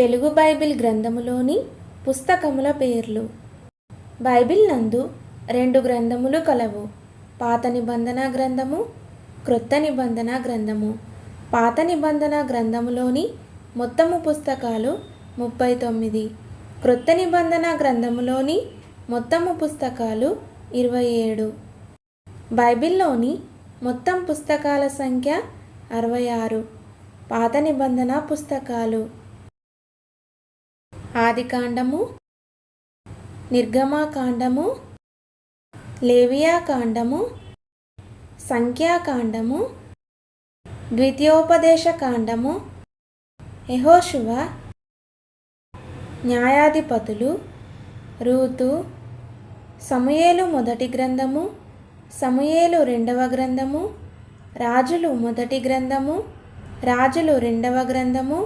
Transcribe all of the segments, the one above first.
Telugu Bible గ్రంథములోని పుస్తకముల పేర్లు. Bible నందు రెండు గ్రంథములు కలవు. పాత నిబంధన గ్రంథము క్రొత్త నిబంధన గ్రంథము. పాత నిబంధన గ్రంథములోని మొత్తము పుస్తకాలు ముప్పై తొమ్మిది. క్రొత్త నిబంధన గ్రంథములోని మొత్తము పుస్తకాలు ఇరవై ఏడు. బైబిల్లోని మొత్తం పుస్తకాల సంఖ్య అరవై ఆరు. పాత నిబంధన పుస్తకాలు ఆదికాండము నిర్గమాకాండము లేవియాకాండము సంఖ్యాకాండము ద్వితీయోపదేశకాండము యెహోషువ న్యాయాధిపతులు రూతు సమయేలు మొదటి గ్రంథము సమయేలు రెండవ గ్రంథము రాజులు మొదటి గ్రంథము రాజులు రెండవ గ్రంథము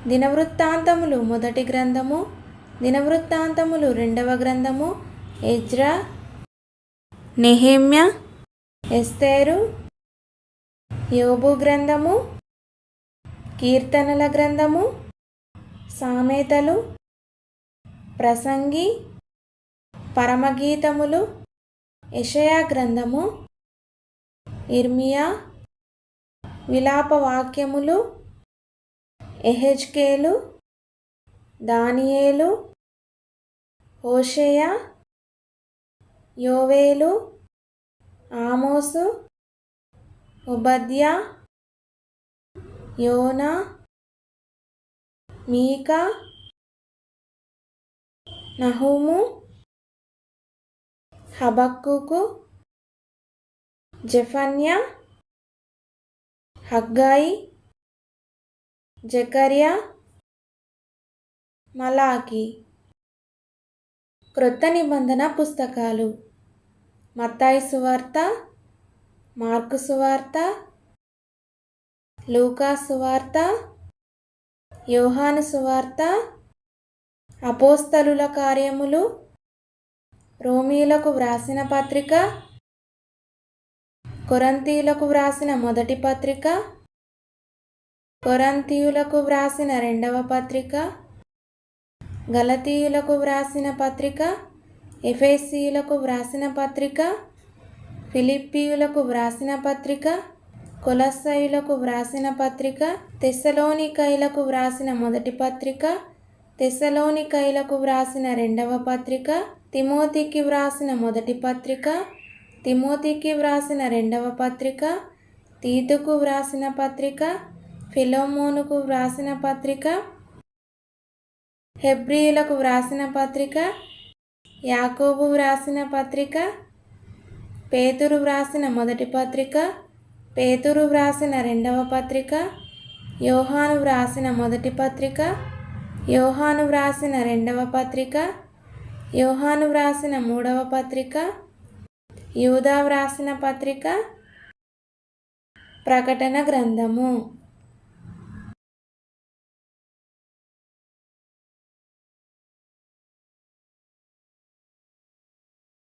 దినవృత్తాంతములు మొదటి గ్రంథము దినవృత్తాంతములు రెండవ గ్రంథము ఎజ్రా నెహేమ్య ఎస్తేరు యోబు గ్రంథము కీర్తనల గ్రంథము సామెతలు ప్రసంగి పరమగీతములు యషయా గ్రంథము ఇర్మియా విలాప వాక్యములు ఎహెజ్కేలు దానియేలు హోషేయ యోవేలు ఆమోసు ఉబద్య యోనా మీకా నహూము హబక్కుకు జఫన్యా హగ్గాయి జకర్యా మలాకి క్రొత్త నిబంధన పుస్తకాలు మత్తాయి సువార్త మార్కు సువార్త లూకా సువార్త యోహాను సువార్త అపోస్తలుల కార్యములు రోమీలకు వ్రాసిన పత్రిక కొరంతీలకు వ్రాసిన మొదటి పత్రిక కొరంతీయులకు వ్రాసిన రెండవ పత్రిక గలతీయులకు వ్రాసిన పత్రిక ఎఫెసీయులకు వ్రాసిన పత్రిక ఫిలిప్పీయులకు వ్రాసిన పత్రిక కొలస్సయులకు వ్రాసిన పత్రిక తెస్సలోనికైలకు వ్రాసిన మొదటి పత్రిక తెస్సలోనికైలకు వ్రాసిన రెండవ పత్రిక తిమోతికి వ్రాసిన మొదటి పత్రిక తిమోతికి వ్రాసిన రెండవ పత్రిక తీతుకు వ్రాసిన పత్రిక ఫిలోమోనుకు వ్రాసిన పత్రిక హెబ్రియులకు వ్రాసిన పత్రిక యాకోబు వ్రాసిన పత్రిక పేతురు వ్రాసిన మొదటి పత్రిక పేతురు వ్రాసిన రెండవ పత్రిక యోహాను వ్రాసిన మొదటి పత్రిక యోహాను వ్రాసిన రెండవ పత్రిక యోహాను వ్రాసిన మూడవ పత్రిక యూదా వ్రాసిన పత్రిక ప్రకటన గ్రంథము.